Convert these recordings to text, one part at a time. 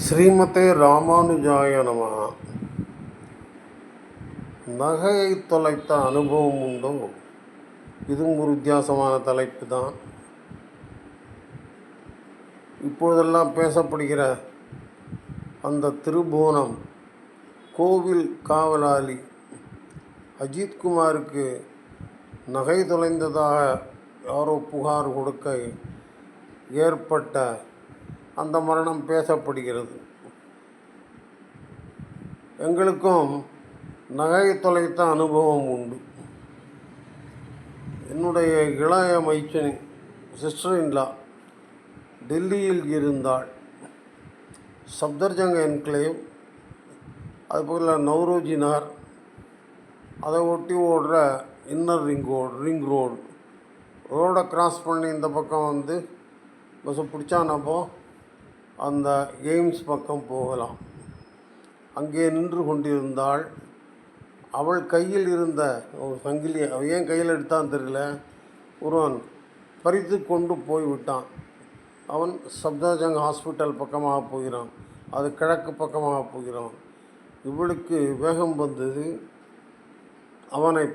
ஸ்ரீமதே ராமானுஜாய நம. நகையை தொலைத்த அனுபவம் உண்டோ? இதுவும் ஒரு வித்தியாசமான தலைப்பு தான். இப்பொழுதெல்லாம் பேசப்படுகிற அந்த திருபுவனம் கோவில் காவலாளி அஜித்குமாருக்கு நகை தொலைந்ததாக யாரோ புகார் கொடுக்க ஏற்பட்ட அந்த மரணம் பேசப்படுகிறது. எங்களுக்கும் நகை தொலைத்த அனுபவம் உண்டு. என்னுடைய இளைய மைச்சனி சிஸ்டர் இன்லா டெல்லியில் இருந்தாள். சப்தர்ஜங்க என்க்ளேவ் அதுபோல் நௌரோஜினார் அதை ஒட்டி ஓடுற inner ring road ring road ரோடை கிராஸ் பண்ணி இந்த பக்கம் வந்து பஸ்ஸை பிடிச்சானப்போ அந்த எய்ம்ஸ் பக்கம் போகலாம். அங்கே நின்று கொண்டிருந்தாள். அவள் கையில் இருந்த ஒரு சங்கிலி அவன் ஏன் கையில் எடுத்தான் தெரியல. ஒருவன் பறித்து கொண்டு போய் விட்டான் அவன் சப்தாஜங் ஹாஸ்பிட்டல் பக்கமாக போகிறான். அது கிழக்கு பக்கமாக போகிறான். இவளுக்கு வேகம் வந்தது. அவனை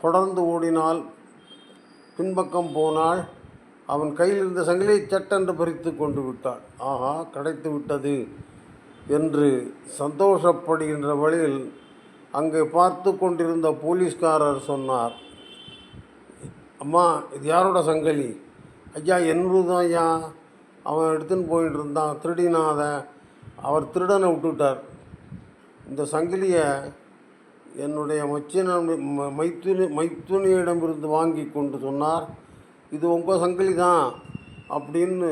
தொடர்ந்து ஓடினால் பின்பக்கம் போனால் அவன் கையில் இருந்த சங்கிலியை சட்டென்று பறித்து கொண்டு விட்டான். ஆஹா கிடைத்து விட்டது என்று சந்தோஷப்படுகின்ற வழியில் அங்கே பார்த்து கொண்டிருந்த போலீஸ்காரர் சொன்னார் அம்மா இது யாரோட சங்கிலி? ஐயா என்னது ஐயா. அவன் எடுத்துன்னு போயிட்டு இருந்தான். திருடினாத. அவர் திருடனை விட்டுவிட்டார் இந்த சங்கிலியை என்னுடைய மச்சின மைத்துனி மைத்துனியிடமிருந்து வாங்கி கொண்டு சொன்னார். இது உங்கள் சங்கிலி தான் அப்படின்னு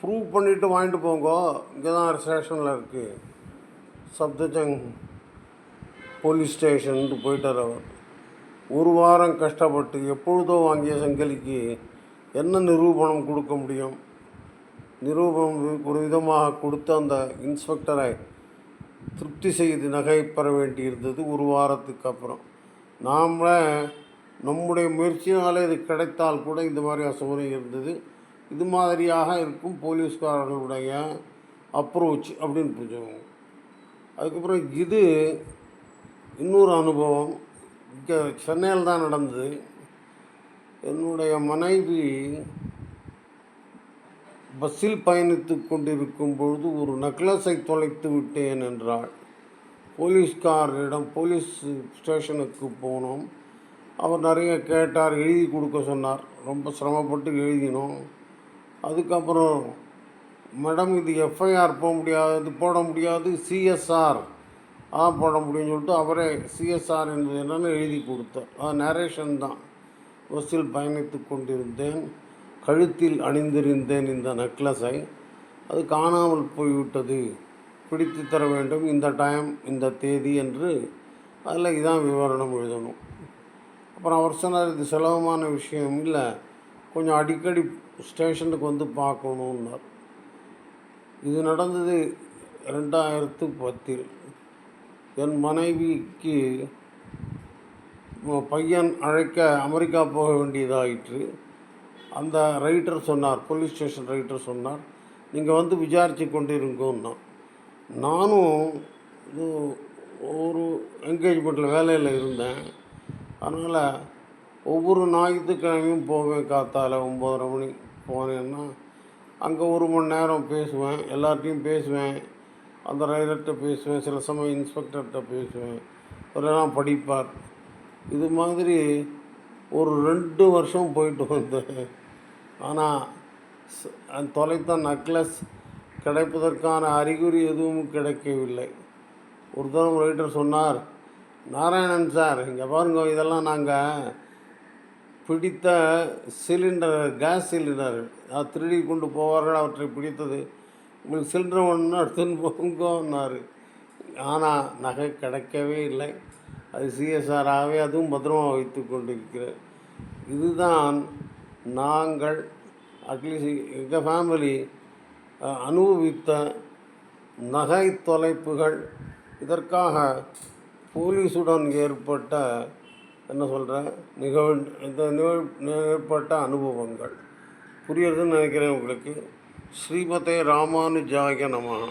ப்ரூவ் பண்ணிவிட்டு வாங்கிட்டு போங்க. இங்கே தான் ஸ்டேஷனில் இருக்குது சப்தஜங் போலீஸ் ஸ்டேஷன்ட்டு போயிட்டார் அவர். ஒரு வாரம் கஷ்டப்பட்டு எப்பொழுதோ வாங்கிய சங்கிலிக்கு என்ன நிரூபணம் கொடுக்க முடியும்? நிரூபணம் ஒரு விதமாக கொடுத்து அந்த இன்ஸ்பெக்டரை திருப்தி செய்து நகை பெற வேண்டியிருந்தது ஒரு வாரத்துக்கு அப்புறம். நாம் நம்முடைய முயற்சியினாலே இது கிடைத்தால் கூட இந்த மாதிரி அசௌகரியம் இருந்தது. இது மாதிரியாக இருக்கும் போலீஸ்காரர்களுடைய அப்ரோச் அப்படின்னு புரிஞ்சுக்கோங்க. அதுக்கப்புறம் இது இன்னொரு அனுபவம். இங்கே சென்னையில் தான் நடந்தது. என்னுடைய மனைவி பஸ்ஸில் பயணித்து கொண்டிருக்கும் பொழுது ஒரு நக்லஸை தொலைத்து விட்டேன் என்றாள். போலீஸ்காரரிடம் போலீஸ் ஸ்டேஷனுக்கு போனோம். அவர் நிறைய கேட்டார் எழுதி கொடுக்க சொன்னார். ரொம்ப சிரமப்பட்டு எழுதினோம். அதுக்கப்புறம் மேடம் இது எஃப்ஐஆர் போக முடியாது போட முடியாது சிஎஸ்ஆர். ஆ போட முடியும்னு சொல்லிட்டு அவரே சிஎஸ்ஆர் என்பது என்னென்னு எழுதி கொடுத்தார். அது நேரேஷன் தான். பஸ்ஸில் பயணித்து கொண்டிருந்தேன். கழுத்தில் அணிந்திருந்தேன் இந்த நெக்லஸை அது காணாமல் போய்விட்டது. பிடித்து தர வேண்டும் இந்த டைம் இந்த தேதி என்று. அதில் இதான் விவரணம் எழுதணும். அப்புறம் அவர் சொன்னார் இது சுலபமான விஷயம் இல்லை. கொஞ்சம் அடிக்கடி ஸ்டேஷனுக்கு வந்து பார்க்கணுன்னார் இது நடந்தது ரெண்டாயிரத்து பத்தில். என் மனைவிக்கு பையன் அழைக்க அமெரிக்கா போக வேண்டியதாயிற்று. அந்த ரைட்டர் சொன்னார் போலீஸ் ஸ்டேஷன் ரைட்டர் சொன்னார் நீங்கள் வந்து விசாரித்து கொண்டிருங்கோன்னா நானும் இது ஒரு என்கேஜ்மெண்ட்டில் வேலையில் இருந்தேன். அதனால் ஒவ்வொரு ஞாயிற்றுக்கிழமையும் போவேன் காத்தால ஒம்பதரை மணி. போனேன்னா அங்கே ஒரு மணி நேரம் பேசுவேன். எல்லார்ட்டையும் பேசுவேன். அந்த ரைடர்கிட்ட பேசுவேன். சில சமயம் இன்ஸ்பெக்டர்கிட்ட பேசுவேன். அவரெல்லாம் படிப்பார். இது மாதிரி ஒரு ரெண்டு வருஷம் போயிட்டு வந்தேன். ஆனால் தொலைத்த நக்லஸ் கிடைப்பதற்கான அறிகுறி எதுவும் கிடைக்கவில்லை. ஒரு தரம் ரைட்டர் சொன்னார் நாராயணன் சார் இங்கே பாருங்க இதெல்லாம் நாங்கள் பிடித்த சிலிண்டர் கேஸ் சிலிண்டர். அதை திருடி கொண்டு போவார்கள் அவற்றை பிடித்தது. உங்களுக்கு சிலிண்டர் ஒன்று எடுத்துன்னு ஆனால் நகை கிடைக்கவே இல்லை. அது சிஎஸ்ஆராகவே அதுவும் பத்திரமாக வைத்து கொண்டிருக்கிறேன் இதுதான் நாங்கள் அட்லீஸ்ட் எங்கள் ஃபேமிலி அனுபவித்த நகை தொலைப்புகள். இதற்காக போலீஸுடன் ஏற்பட்ட என்ன சொல்கிறேன் நிகழ் இந்த நிகழ் ஏற்பட்ட அனுபவங்கள். புரியுறதுன்னு நினைக்கிறேன் உங்களுக்கு. ஸ்ரீமதே ராமானுஜாய நமகா